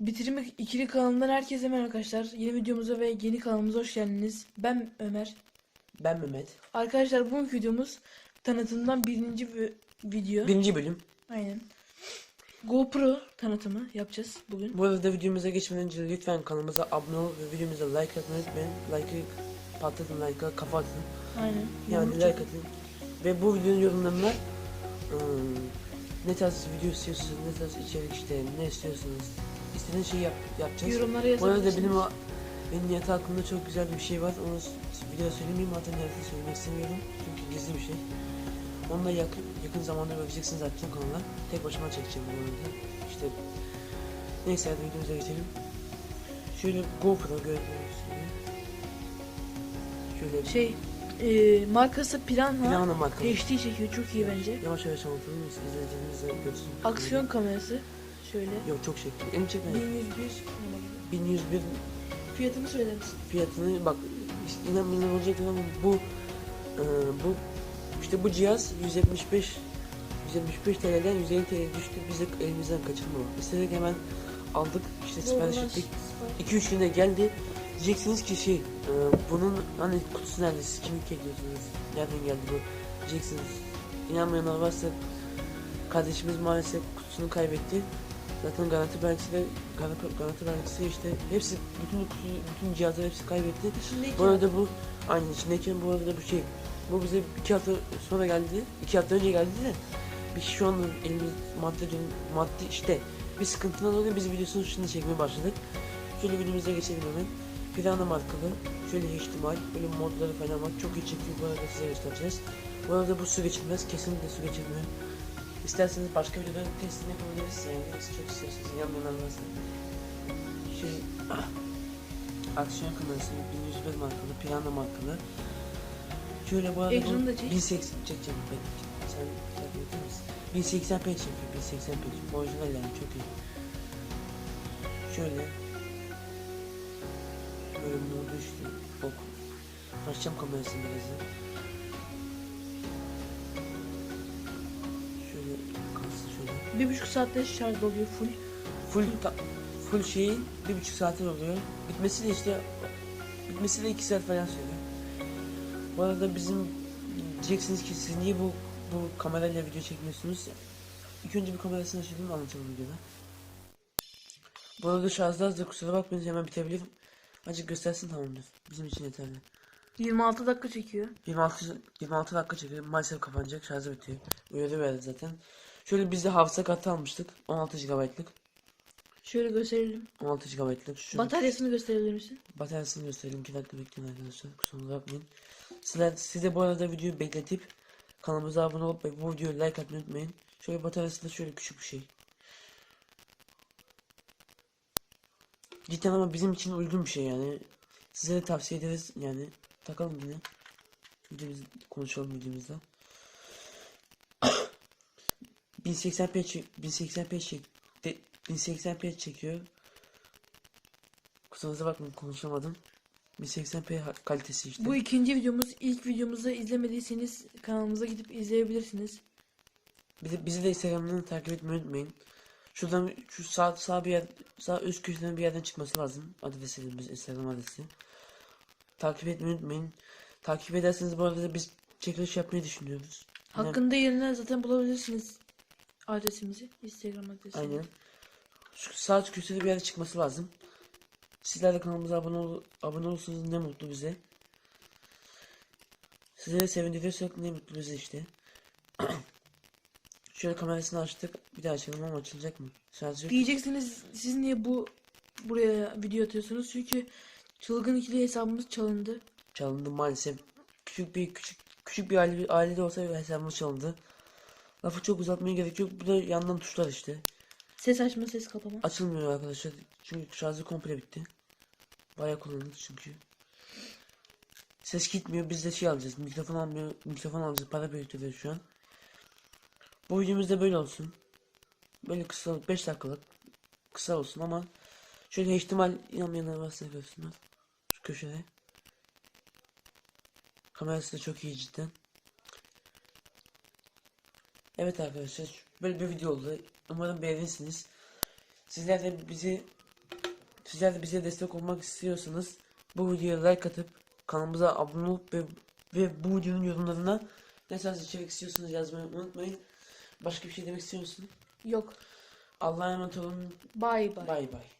Bitirme ikili kanalından herkese merhaba arkadaşlar. Yeni videomuza ve yeni kanalımıza hoş geldiniz. Ben Ömer. Ben Mehmet. Arkadaşlar bugünkü videomuz tanıtımdan birinci vi- video. Birinci bölüm. Aynen. GoPro tanıtımı yapacağız bugün. Bu arada videomuza geçmeden önce lütfen kanalımıza abone ol ve videomuza like atmayı unutmayın. Like'ı patlatın, like'a kafa atın. Aynen. Yani like atın. Ve bu videonun yorumlarına ıı, ne tarz video istiyorsunuz, ne tarz içerik işte, ne istiyorsunuz. İstediğiniz şeyi yap, yapacağız. Yorumlara Bu arada yazabilirsiniz. benim benim niyet hakkında çok güzel bir şey var. Onu s- video söylemeyeyim hatta niyeti söylemek istemiyorum. Çünkü gizli bir şey. Onu da yakın, yakın zamanda göreceksiniz zaten kanalda. Tek başıma çekeceğim bu arada. İşte neyse hadi videomuza geçelim. Şöyle GoPro gördüğünüz gibi. Şöyle Şey e, markası Piranha. Planlı markalı. HD çekiyor çok iyi bence. Yavaş yavaş anlatalım. İzleyicilerimiz de görsün. Aksiyon kamerası. Şöyle. Yok çok şey. Elim çekme. 1101 1101 Fiyatını söyler misin? fiyatını bak işte inanmayan olacak ama bu e, bu işte bu cihaz 175 175 TL'den 150 TL düştü. Bize elimizden kaçırma. İstedik hemen aldık. İşte sipariş ettik. 2-3 günde geldi. Diyeceksiniz ki şey e, bunun hani kutusu nerede? Siz kimi ediyorsunuz nereden geldi bu? Diyeceksiniz. İnanmayanlar varsa kardeşimiz maalesef kutusunu kaybetti zaten garanti de garanti, garanti belgesi işte hepsi bütün kutu, bütün cihazlar hepsi kaybetti İçindeki bu arada bu aynı içindeyken bu arada bu şey bu bize iki hafta sonra geldi. iki hafta önce geldi de biz şu anda elimiz madde dön- madde işte bir sıkıntıdan dolayı biz videosunu şimdi çekmeye başladık. Şöyle videomuza geçelim hemen. Plana markalı. Şöyle ihtimal. Böyle modları falan var. Çok iyi çekiyor. Bu arada size göstereceğiz. Bu arada bu su geçirmez. Kesinlikle su geçirmiyor. İsterseniz başka videoda testini yapabiliriz. Yani siz çok istiyorsanız yanmadan varsa. Şey, aksiyon kamerası 1101 markalı, Piranha markalı. Şöyle bu arada Ekranı da çek. 1080 çekeceğim ben. Sen eder misin? 1080p çekiyor, 1080p. Orijinal yani çok iyi. Şöyle. Böyle modu işte. Bok. Açacağım kamerasını birazdan. Bir buçuk saatte şarj oluyor full. Full ta- full şeyi bir buçuk saatler oluyor. Bitmesi de işte bitmesi de iki saat falan sürüyor. Bu arada bizim diyeceksiniz ki siz niye bu bu kamerayla video çekmiyorsunuz? İlk önce bir kamerasını açalım anlatalım videoda. Bu arada şarjda az da kusura bakmayın hemen bitebilir. Azıcık göstersin tamamdır. Bizim için yeterli. 26 dakika çekiyor. 26 26 dakika çekiyor. Maalesef kapanacak. Şarjı bitiyor. Uyarı verdi zaten. Şöyle biz de hafıza kartı almıştık. 16 GB'lık. Şöyle gösterelim. 16 GB'lık. Şu Bataryasını gösterebilir misin? Bataryasını göstereyim. 2 dakika bekleyin arkadaşlar. Kusura bakmayın. Sizler, siz de bu arada videoyu bekletip kanalımıza abone olup ve bu videoyu like atmayı unutmayın. Şöyle bataryası da şöyle küçük bir şey. Cidden ama bizim için uygun bir şey yani. Size de tavsiye ederiz yani. Takalım yine. Videomuz konuşalım videomuzda. 1080p çek 1080p çek de, 1080p çekiyor. Kusurumuza bakmayın konuşamadım. 1080p ha- kalitesi işte. Bu ikinci videomuz. İlk videomuzu izlemediyseniz kanalımıza gidip izleyebilirsiniz. Bizi, bizi de Instagram'dan takip etmeyi unutmayın. Şuradan şu sağ sağ bir yer sağ üst köşeden bir yerden çıkması lazım. Adresimiz Instagram adresi. Takip etmeyi unutmayın. Takip ederseniz bu arada biz çekiliş yapmayı düşünüyoruz. Hakkında yerine zaten bulabilirsiniz adresimizi. Instagram adresimizi. Aynen. Şu sağ üst köşede bir yerde çıkması lazım. Sizler de kanalımıza abone ol abone olursanız ne mutlu bize. Sizleri sevindiriyorsak ne mutlu bize işte. Şöyle kamerasını açtık. Bir daha açalım ama açılacak mı? Şarjı yok. Diyeceksiniz siz niye bu buraya video atıyorsunuz? Çünkü çılgın ikili hesabımız çalındı. Çalındı maalesef. Küçük bir küçük küçük bir aile, ailede olsa hesabımız çalındı. Lafı çok uzatmaya gerek yok. Bu da yandan tuşlar işte. Ses açma, ses kapama. Açılmıyor arkadaşlar. Çünkü şarjı komple bitti. Bayağı kullanıldı çünkü. Ses gitmiyor. Biz de şey alacağız. Mikrofon almıyor. Mikrofon alacağız. Para biriktiriyoruz şu an. Bu videomuz da böyle olsun. Böyle kısa 5 dakikalık kısa olsun ama şöyle ihtimal inanmayanlar varsa görsünler. Şu köşede. Kamerası da çok iyi cidden. Evet arkadaşlar böyle bir video oldu. Umarım beğenirsiniz. Sizler de bizi Sizler de bize destek olmak istiyorsanız bu videoya like atıp kanalımıza abone olup ve, ve bu videonun yorumlarına ne tarz içerik istiyorsanız yazmayı unutmayın. Başka bir şey demek istiyor musun? Yok. Allah'a emanet olun. Bay bay. Bay bay.